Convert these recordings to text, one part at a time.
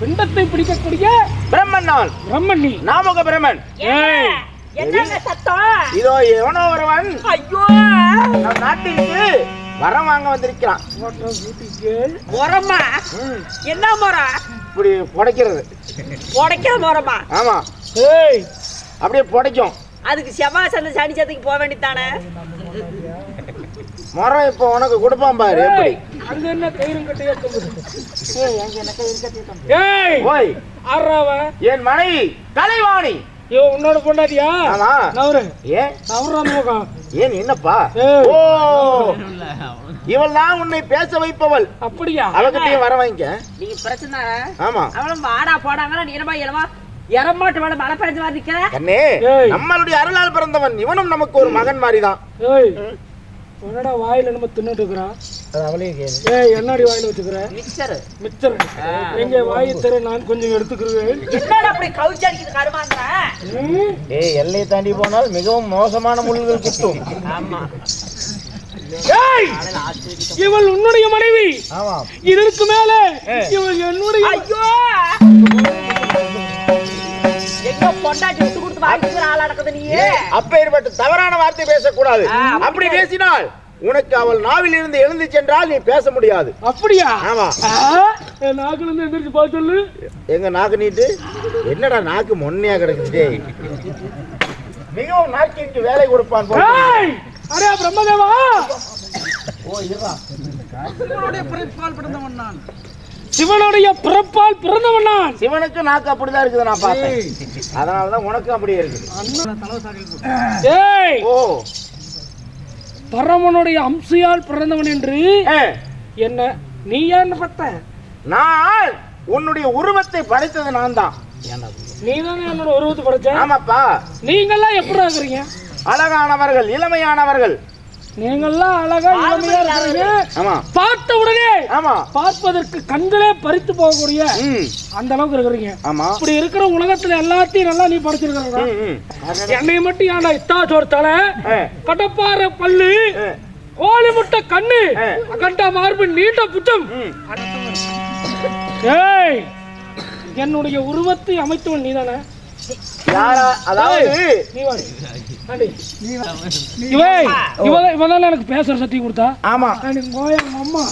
பிண்டத்தை பிடிக்கக்கூடிய பிரம்மன் நான் பிரம்மன். நீ நாமக பிரம்மன் என்னங்க சத்தம்? இதோ எவனோ ஒருவன் ஐயோ! நம் நாட்டிற்கு வரம் வாங்க வந்திருக்கிறான். முறமா ம், என்ன முறம் இப்படி புடைக்கிறது. உடைக்கிற முறமா ஆமா. ஏய். அப்படியே புடைக்கும். அதுக்கு செவ்வாய் சந்தை சனி சந்தைக்கு போக வேண்டியதானே மரம் இப்போ உனக்கு கொடுப்பான் பாரு எப்படி? அங்க என்ன கயிறும் கட்டையா தொங்குது ஏய் ஓய். ஆறாவ என் மனைவி கலைவாணி. இவ உன்னோட பொண்டாட்டியா? ஆமா. நவரு. ஏன்? நவரு பக்கம் ஏன் என்னப்பா. ஓ. இவள் தான் உன்னை பேச வைப்பவள். அப்படியா? அவகிட்டயும் வர வாங்கிக்க நீங்க பிரச்சனை ஆமா. அவளும் வாடா போடாங்களா நீளமா இளமா இறமாட்டு வேலை மழை பெஞ்சு மாதிரி நிக்கிற? கண்ணே ஏய். நம்மளுடைய அருளால் பிறந்தவன் இவனும் நமக்கு ஒரு மகன் மாதிரிதான். ஏய் உன்னடா வாயில நம்ம தின்னுட்டு இருக்கிறான் அது அவளே கேளு. ஏய் என்னடி வாயில வச்சுக்கிற? மிக்சர். மிச்சர் எங்க வாயை தர நான் கொஞ்சம் எடுத்துக்கிறேன் என்னடா அப்படி கவுச்சி அடிக்குது ம்? ஏய் எல்லையை தாண்டி போனால் மிகவும் மோசமான முள்கள் குத்தும். ஆமா. ஏய் இவள் உன்னுடைய மனைவி. ஆமா இதற்கு மேல. இவள் என்னுடைய ஐயோ! பொண்டாட்டி விட்டு கொடுத்து வாங்கிக்கிற ஆளா நடக்குது நீ அப்பேற்பட்ட தவறான வார்த்தை பேசக்கூடாது. அப்படி பேசினால் உனக்கு அவள் நாவில் இருந்து எழுந்து சென்றால் நீ பேச முடியாது. அப்படியா? ஆமா. நாக்குல இருந்து எந்திரிச்சு பார்த்து சொல்லு. எங்க நாக்கு நீட்டு? என்னடா நாக்கு மொன்னையா கிடக்குது. மிகவும் நாக்கிற்கு வேலை கொடுப்பான் அரே பிரம்மதேவா. சிவனுடைய பிறப்பால் பிறந்தவன் நான். சிவனுக்கு நாக்கு அப்படிதான் இருக்குது நான் பார்த்தேன். அதனாலதான் உனக்கும் அப்படியே இருக்குது. ஏய். ஓ. பரமனுடைய அம்சையால் பிறந்தவன் என்று என்ன நீ என்ன பத்த நான் உன்னுடைய உருவத்தை படைத்தது நான் தான். நீ தானே என்னோட உருவத்தை படைச்ச? ஆமாப்பா. நீங்கெல்லாம் எப்படி இருக்கிறீங்க? அழகானவர்கள் இளமையானவர்கள். நீங்கெல்லாம் அழகா இளமையா இருக்கிறீங்க பார்த்த உடனே ஆமா. பார்ப்பதற்கு கண்களே பறித்து போகக்கூடிய அந்த அளவுக்கு இருக்கிறீங்க. ஆமா. இப்படி இருக்கிற உலகத்துல எல்லாத்தையும் நல்லா நீ ம். என்னை மட்டும் ஏன்டா இத்தா சோறு தலை? ஏ, கடப்பாறை பல்லு கோழி முட்டை கண்ணு. அகண்டா மார்பு நீட்ட புத்தம். ஏய் என்னுடைய உருவத்தை அமைத்தவன் நீதானே? யாரா? அதாவது நீ வாடி ஆண்டி. இவன் எனக்கு பேசுற சக்தி கொடுத்தா? ஆமா. அம்மா.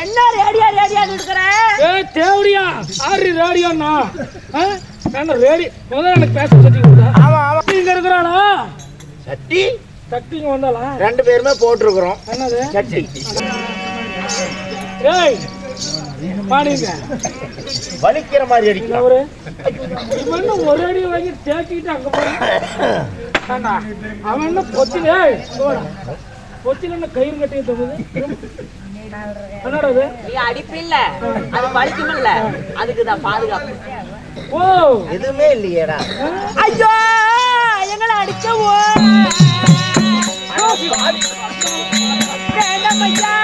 என்ன? ரேடியா ரேடியான்னு இருக்கிற ஏய் தேவடியா ஆறு ரேடியோண்ணா? என்ன ரேடி தான் எனக்கு பேசுற சக்தி கொடுத்தா. ஆமா ஆமா. இங்க இருக்கிறாளா? சட்டி சக்தி இங்க வந்தாளா? ரெண்டு பேருமே போட்டிருக்கிறோம். என்னது? சட்டி ஏய் பாடுங்க. வலிக்கிற மாதிரி அடிக்கலாம். அவரு இவன் ஒரு அடி வாங்கி தேக்கிட்டு அங்க போறான். அவன் என்ன பொச்சில என்ன கயிறு கட்டி தொகுது என்னடா அடிப்பு இல்ல. அது வலிக்குமில்ல அதுக்கு தான் பாதுகாப்பு. ஓ. எதுவுமே இல்லையேடா. ஐயோ எங்களை வேண்டாம் ஐயா.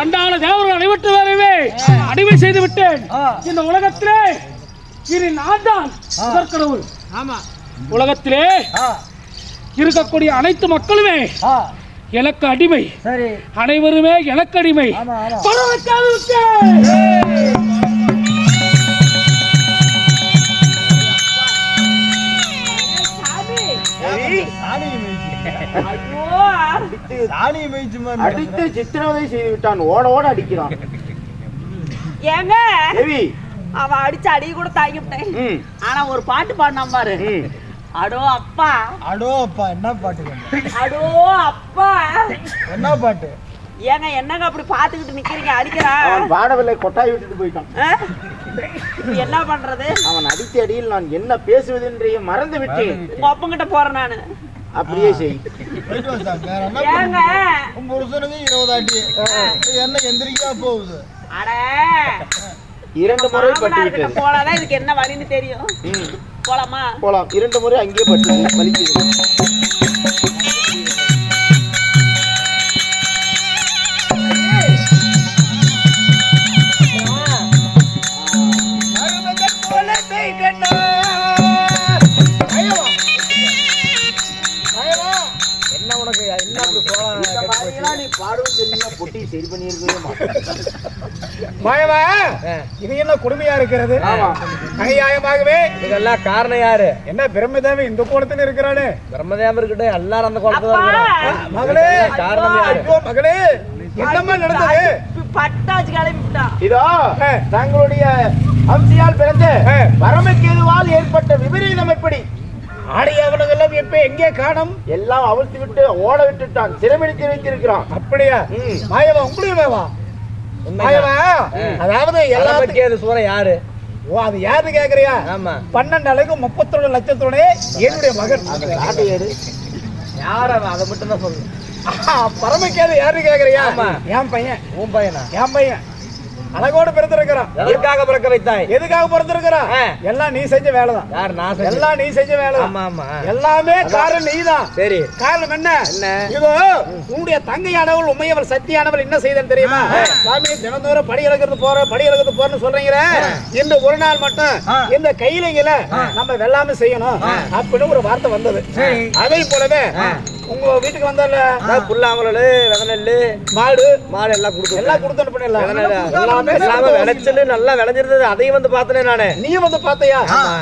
சண்டான தேவர்கள் அனைவற்று வரவே அடிமை செய்து விட்டேன். இந்த உலகத்திலே இனி நான் தான் ஆமா. உலகத்திலே இருக்கக்கூடிய அனைத்து மக்களுமே எனக்கு அடிமை. அனைவருமே எனக்கு அடிமை. சாணியை மேய்ச்சு ஐயோ அடித்து சித்திரவதை செய்து விட்டான் ஓட ஓட அடிக்கிறான். ஏங்க? அவன் அடிச்ச அடி கூட தாங்கிவிட்டேன். ஆனா ஒரு பாட்டு பாடினான் பாரு. அடோ அப்பா. அடோ அப்பா என்ன பாட்டு? அடோ அப்பா. என்ன பாட்டு? ஏங்க என்னங்க அப்படி பாத்துக்கிட்டு நிக்கிறீங்க? அடிக்கிறான் அவன் பாடவில்லை கொட்டாய் விட்டுட்டு போயிட்டான். என்ன பண்றது? அவன் அடித்த அடியில் நான் என்ன பேசுவது என்றே மறந்து விட்டேன் உங்க அப்பங்கிட்ட போறேன் நானு. அப்படியே செய். புருஷனுக்கு இருபது அடி. என்ன எந்திரிக்கா போகுது? அட. இரண்டு முறை பட்டு இதுக்கு என்ன வழின்னு தெரியும். போலாமா? போலாம். இரண்டு முறை அங்கேயே பட்டு வலிக்குது. பாடவும் தெரியுமா பொட்டி சரி பண்ணியிருக்கவே மாட்டேன் மாயவா இது என்ன கொடுமையா இருக்கிறது. அநியாயமாகவே? இதெல்லாம் காரணம் யாரு? என்ன பிரம்மதேவி இந்த கோலத்தில் இருக்கிறானே பிரம்மதேவம் இருக்கட்டும் எல்லாரும் அந்த இருக்கிறோம் மகளே! காரணம் யாரு? மகளே! என்னம்மா நடந்தது? பட்டாச்சு இதோ. தங்களுடைய அம்சியால் பிறந்த ஆ. பரமக்கேதுவால் ஏற்பட்ட விபரீதம் எப்படி? ஆடியவனுங்கெல்லாம் இப்ப எங்கே காணும்? எல்லாம் அவிழ்த்து விட்டு ஓட விட்டுட்டான். சிறைபிடித்து வைத்திருக்கிறான். அப்படியா. மாயவா உங்களையும் வேவா மாயவா? அதாவது எல்லாத்துக்கும் சூற யாரு? ஓ அது யாரு கேக்குறியா? ஆமா. பன்னெண்டு அளவுக்கு முப்பத்தொன்னு லட்சத்தோட என்னுடைய மகன். அந்த காட்டை ஏறு. யார் அதை மட்டும் தான் சொல்லு ஆஹா, பரமக்கேது யாரு கேக்குறியா? ஆமா. என் பையன். உன் பையனா? என் பையன். அழகோடு பிறந்திருக்கிறான் எதற்காக பிறக்க வைத்தாய்? எதுக்காக பிறந்திருக்கிறான். எல்லாம் நீ செஞ்ச வேலைதான். யார் நான். எல்லாம் நீ செஞ்ச வேலைதான். ஆமா ஆமா. எல்லாமே காரணம் நீதான். சரி. காரணம் என்ன? என்ன? இதோ உன்னுடைய தங்கையானவள் உண்மையவள் சத்தியானவள் என்ன செய்தன்னு தெரியுமா? சாமி தினந்தோறும் படி இறக்கிறது போற படி இறக்கிறது போறன்னு சொல்றீங்களே? இந்த ஒரு நாள் மட்டும் இந்த கையிலையில நம்ம வெள்ளாம செய்யணும் அப்படின்னு ஒரு வார்த்தை வந்தது. அதே போலவே உங்க வீட்டுக்கு வந்தால புல்லாங்குழல் விதநெல்லு மாடு. மாடு எல்லாம் கொடுத்து எல்லாம் கொடுத்து அனுப்பினல எல்லாமே. எல்லாமே விளைச்சல் நல்லா விளைஞ்சிருந்தது. அதையும் வந்து பார்த்தேன் நானு. நீ வந்து பார்த்தையா?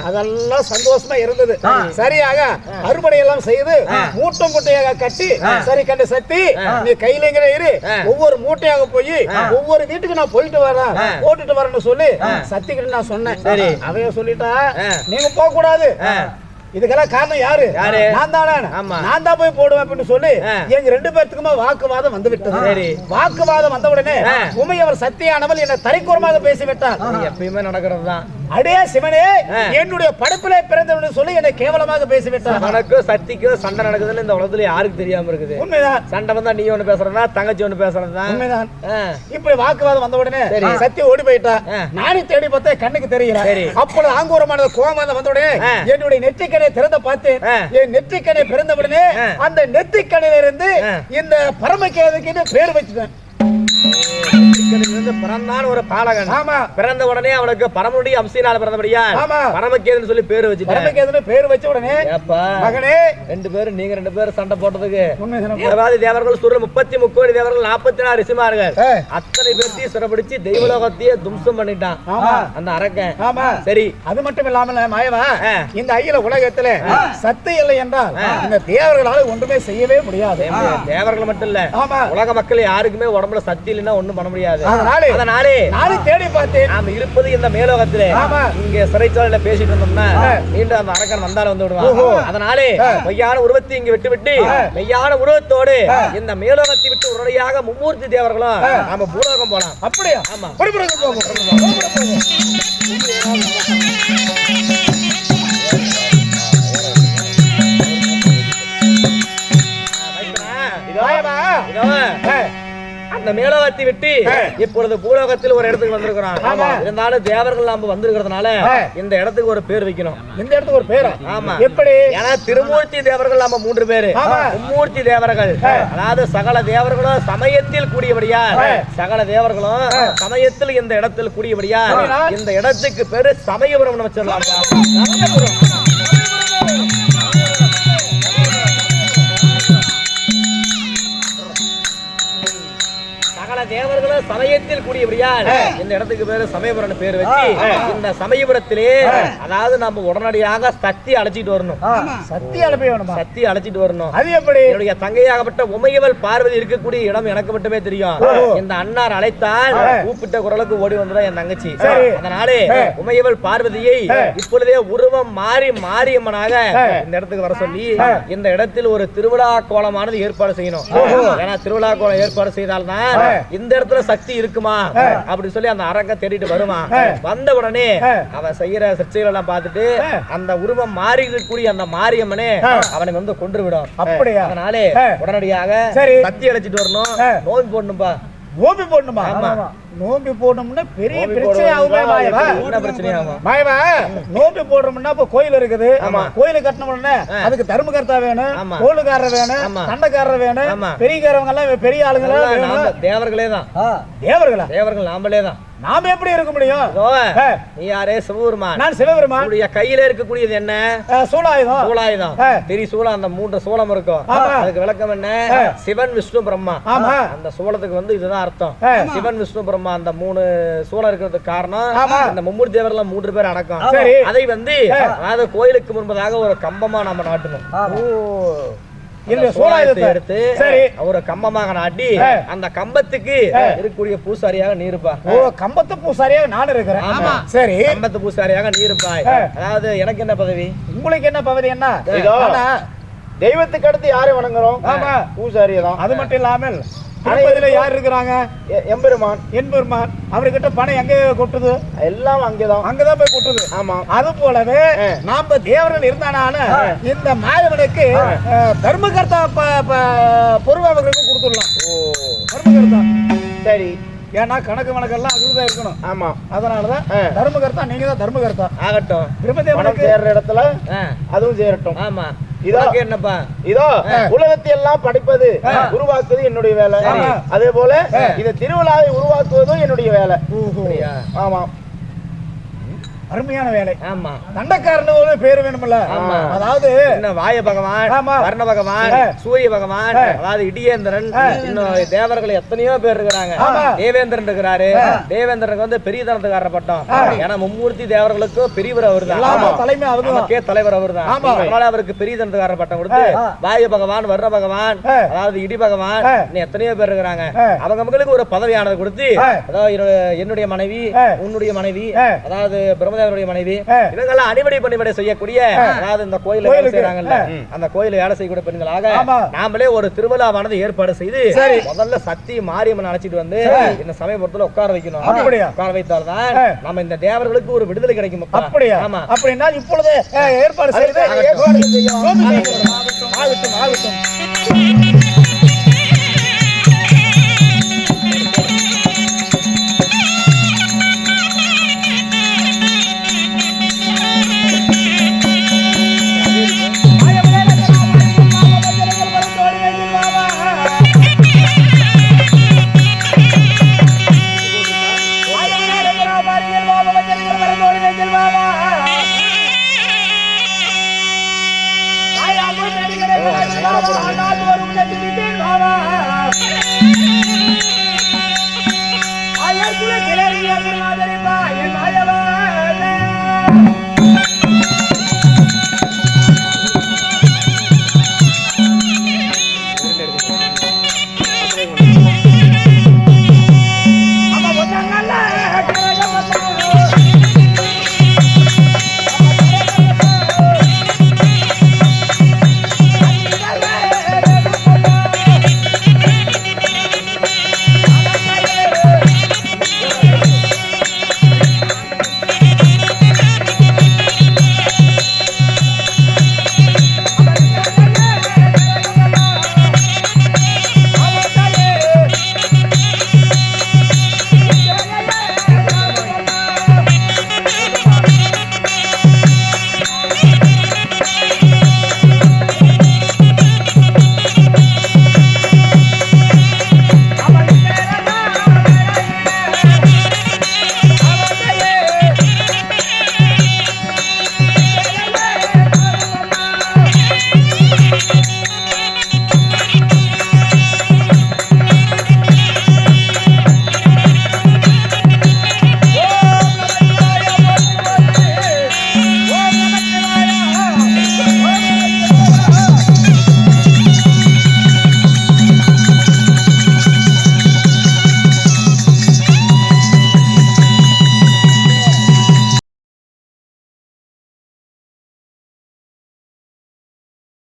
அதெல்லாம் சந்தோஷமா இருந்தது. சரியாக அறுவடை எல்லாம் செய்து மூட்டை மூட்டையாக கட்டி சரி கண்டு சத்தி நீ கையிலங்கிற இரு. ஒவ்வொரு மூட்டையாக போய் ஒவ்வொரு வீட்டுக்கு நான் போயிட்டு வரேன். போட்டுட்டு வரேன்னு சொல்லி சத்திக்கிட்டு நான் சொன்னேன். சரி. அவைய சொல்லிட்டா நீங்க போக கூடாது இதுக்கெல்லாம் காரணம் யாரு? நான் தானே ஆமா. நான் தான் போய் போடுவேன் அப்படின்னு சொல்லி. எங்க ரெண்டு பேர்த்துக்குமா வாக்குவாதம் வந்து விட்டது. வாக்குவாதம் வந்த உடனே ஆ. உமையவர் சத்தியானவள் என்னை தரைக்கூறமாக பேசிவிட்டார் எப்பயுமே நடக்கிறது தான் அடே சிவனே. என்னுடைய படுப்பிலே பிறந்தவன் சொல்லி என்னை கேவலமாக பேசிவிட்டார் உனக்கும் சக்திக்கும் சண்டை நடக்குதுன்னு இந்த உலகத்துல யாருக்கு தெரியாம இருக்குது உண்மைதான் சண்டை வந்தா நீ ஒண்ணு பேசுறதா தங்கச்சி ஒண்ணு பேசுறதா உண்மைதான். இப்படி வாக்குவாதம் வந்த உடனே சரி. சத்தி ஓடி போயிட்டா ஆ. நானும் தேடி பார்த்தேன் கண்ணுக்கு தெரியல சரி. அப்பொழுது ஆங்கூரமானது கோமாதம் வந்த உடனே. என்னுடைய நெற்றிக்கடை திறந்த பார்த்தேன். என் நெற்றிக்கடை பிறந்த உடனே. அந்த நெற்றிக்கடையில இருந்து. இந்த பரமக்கேதுக்கு பேர் வச்சுட்டேன் பிறந்தான் ஒரு பாலகன். ஆமா. பிறந்த உடனே அவனுக்கு பரமனுடைய அம்சினால பிறந்தபடியா? ஆமா. பரமக்கேதுன்னு சொல்லி பேரு வச்சுட்டேன். பரமக்கேதுன்னு பேர் வச்ச உடனே மகனே. ரெண்டு பேரும் நீங்க ரெண்டு பேரும் சண்டை போட்டதுக்கு. தேவாதி தேவர்கள் சுர முப்பத்தி முக்கோடி தேவர்கள் நாற்பத்தி நாலு ரிசிமார்கள். அத்தனை பேர்த்தையும் சிறப்பிடிச்சு தெய்வலோகத்தையே தும்சம் பண்ணிட்டான். அந்த அரக்கன். ஆமா. சரி. அது மட்டும் இல்லாமல் மாயவா. இந்த அகில உலகத்துல சத்து இல்லை என்றால் இந்த தேவர்களால ஒன்றுமே செய்யவே முடியாது. தேவர்கள் மட்டும் இல்ல. உலக மக்கள் யாருக்குமே உடம்புல சக்தி இல்லைன்னா ஒண்ணும் பண்ண முடியாது. அதனாலே அதனாலே நானும் தேடி பார்த்தேன். நாம இருப்பது இந்த மேலோகத்திலே. இங்க சிறைச்சாலையில பேசிட்டு இருந்தோம்னா மீண்டும் அந்த அரக்கன் வந்தாலும் வந்து விடுவான். அதனாலே மெய்யான உருவத்தை இங்க விட்டு விட்டு மெய்யான உருவத்தோடு இந்த மேலோகத்தை விட்டு உடனடியாக மும்மூர்த்தி தேவர்களும் நாம பூலோகம் போலாம். அப்படியா? ஆமா. மாயவா இதோ, அந்த மேலோகத்தை விட்டு இப்பொழுது பூலோகத்தில் ஒரு இடத்துக்கு வந்திருக்கிறோம் இருந்தாலும் தேவர்கள் நாம வந்திருக்கிறதுனால இந்த இடத்துக்கு ஒரு பேர் வைக்கணும். இந்த இடத்துக்கு ஒரு பேரா? ஆமா. எப்படி? ஏன்னா திருமூர்த்தி தேவர்கள் நம்ம மூன்று பேரு. மும்மூர்த்தி தேவர்கள். அதாவது சகல தேவர்களும் சமயத்தில் கூடியபடியா சகல தேவர்களும் சமயத்தில் இந்த இடத்தில் கூடியபடியா இந்த இடத்துக்கு பேரு சமயபுரம் வச்சிடலாம். சமயபுரம். தேவர்களும் சமயத்தில் கூடியபடியால் இந்த இடத்துக்கு பேரு சமயபுரம் பேர் வச்சு இந்த சமயபுரத்திலே அதாவது நம்ம உடனடியாக சக்தி அழைச்சிட்டு வரணும். சத்திய அனுப்பி வேணுமா? சக்தி அழைச்சிட்டு வரணும். அது எப்படி? என்னுடைய தங்கையாகப்பட்ட உமையவள் பார்வதி இருக்கக்கூடிய இடம் எனக்கு மட்டுமே தெரியும். இந்த அன்னார் அழைத்தால் கூப்பிட்ட குரலுக்கு ஓடி வந்துடும் என் தங்கச்சி. அதனாலே உமையவள் பார்வதியை இப்பொழுதே உருவம் மாறி மாரியம்மனாக இந்த இடத்துக்கு வர சொல்லி இந்த இடத்தில் ஒரு திருவிழா கோலமானது ஏற்பாடு செய்யணும். ஏன்னா திருவிழா கோலம் ஏற்பாடு செய்தால்தான் இந்த இடத்துல சக்தி இருக்குமா? அப்படி சொல்லி அந்த அரங்க தேடிட்டு வருமா? வந்த உடனே அவ செய்யற சர்ச்சைகள் எல்லாம் பார்த்துட்டு அந்த உருவம் மாறி இருக்கக்கூடிய அந்த மாரியம்மனே அவனை வந்து கொன்று விடும் அப்படியா? அதனாலே உடனடியாக. சக்தி அழைச்சிட்டு வரணும். நோன்பு போடணும்பா. நோம்பி போடணுமா? ஆமா. நோம்பி போடணும்னா பெரிய பிரச்சனை ஆகுமே மாயவா? நோம்பி போடுறோம்னா இப்ப கோயில் இருக்குது. ஆமா. கோயில கட்டணும்னா அதுக்கு தர்மகர்த்தா வேணும் ஆமா. கோளுக்காரர் வேணும் ஆமா. தண்டக்காரர் வேணும் ஆமா. பெரியக்காரவங்க எல்லாம் பெரிய ஆளுங்க எல்லாம் அதெல்லாம் வேணும்? நாம தேவர்களே தான். தேவர்களா? தேவர்கள் நாமளே தான். நாம எப்படி இருக்க முடியும்? நீ யாரே சிவபெருமான். நான் சிவபெருமான். உன்னுடைய கையில இருக்கக்கூடியது என்ன? சூலாயுதம். சூலாயுதம். திரி சூலம் அந்த மூன்று சூலம் இருக்கும். அதுக்கு விளக்கம் என்ன? சிவன் விஷ்ணு பிரம்மா. ஆமா. அந்த சூலத்துக்கு வந்து இதுதான் அர்த்தம். சிவன் விஷ்ணு பிரம்மா அந்த மூணு சூலம் இருக்கிறதுக்கு காரணம் ஆமா. இந்த மும்மூர்த்தி தேவர்ல மூன்று பேர் அடக்கம். சரி. அதை வந்து அதாவது கோயிலுக்கு முன்பதாக ஒரு கம்பமா நம்ம நாட்டணும். இந்த அந்த சூலாயுதத்தை எடுத்து சரி. ஒரு கம்பமாக நாட்டி அந்த கம்பத்துக்கு இருக்கக்கூடிய பூசாரியாக நீருப்பா ஓ கம்பத்து பூசாரியா நான் இருக்கிறேன். ஆமா. சரி. கம்பத்து பூசாரியாக நீருப்பாய். அதாவது எனக்கு என்ன பதவி? உங்களுக்கு என்ன பகுதி என்ன? தெய்வத்துக்கு அடுத்து யாரை வணங்குறோம்? ஆமா. பூசாரியை தான். அது மட்டும் இல்லாமல் திருப்பதியில யார் இருக்கிறாங்க? எம்பெருமான். என்பெருமான் அவர்கிட்ட பணம் எங்க கொட்டுது? எல்லாம் அங்கேதான். அங்கதான் போய் கொட்டுது. ஆமா. அது போலவே நாம தேவர்கள் இருந்தானால இந்த மாயவனுக்கு அஹ், தர்மகர்த்தா ப- ப- பொறுப்பு அவர்களுக்கு கொடுத்துடலாம். தர்மகர்த்தா. சரி. ஏன்னா கணக்கு வழக்கெல்லாம் அதுதான் இருக்கணும். ஆமா. அதனாலதான். தர்மகர்த்தா நீங்க தான் தர்மகர்த்தா. ஆகட்டும். பணம் திருப்பதேவனுக்கு சேர்ற இடத்துல அதுவும் சேரட்டும். ஆமா. இதோ. உனக்கு என்னப்பா? இதோ உலகத்தை எல்லாம் படிப்பது உருவாக்குவது என்னுடைய வேலை. அதே போல இந்த திருவிழாவை உருவாக்குவதும் என்னுடைய வேலை. அப்படியா? அருமையான வேலை ஆமா தண்டக்காரன் ஒரு பேர் வேணும்ல. அதாவது என்ன வாய பகவான். வர்ண பகவான். சூரிய பகவான் அதாவது இடியேந்திரன் இன்னும் தேவர்கள் எத்தனையோ பேர் இருக்கிறாங்க. தேவேந்திரன் இருக்கிறாரு தேவேந்திரனுக்கு வந்து பெரிய தனத்துக்கார பட்டம் ஏன்னா மும்மூர்த்தி தேவர்களுக்கும் பெரியவர் அவர் தான் தலைமை அவர்தான் நமக்கே தலைவர் அவர் தான். அதனால அவருக்கு பெரிய தனத்துக்கார பட்டம் கொடுத்து வாயு பகவான் வர்ண பகவான். அதாவது இடி பகவான். இன்னும் எத்தனையோ பேர் இருக்கிறாங்க. அவங்க மக்களுக்கு ஒரு பதவியானது கொடுத்து. அதாவது என்னுடைய- மனைவி. உன்னுடைய மனைவி ஆ. அதாவது பிரம்மதேவருடைய மனைவி. இவங்கெல்லாம் அடிபடி பணிபடை செய்யக்கூடிய அதாவது இந்த கோயில வேலை. செய்யறாங்கல்ல அந்த கோயில வேலை செய்யக்கூடிய பெண்களாக. நாமளே ஒரு திருவிழாவானது ஏற்பாடு செய்து. முதல்ல சக்தி மாரியம்மன் அழைச்சிட்டு வந்து இந்த சமயபுரத்துல உட்கார வைக்கணும்? உட்கார வைத்தால்தான். நம்ம இந்த தேவர்களுக்கு ஒரு விடுதலை கிடைக்கும் அப்பா. அப்படியா ஆமா அப்படின்னா இப்பொழுது ஏற்பாடு செய்து ஆகட்டும் ஆகட்டும்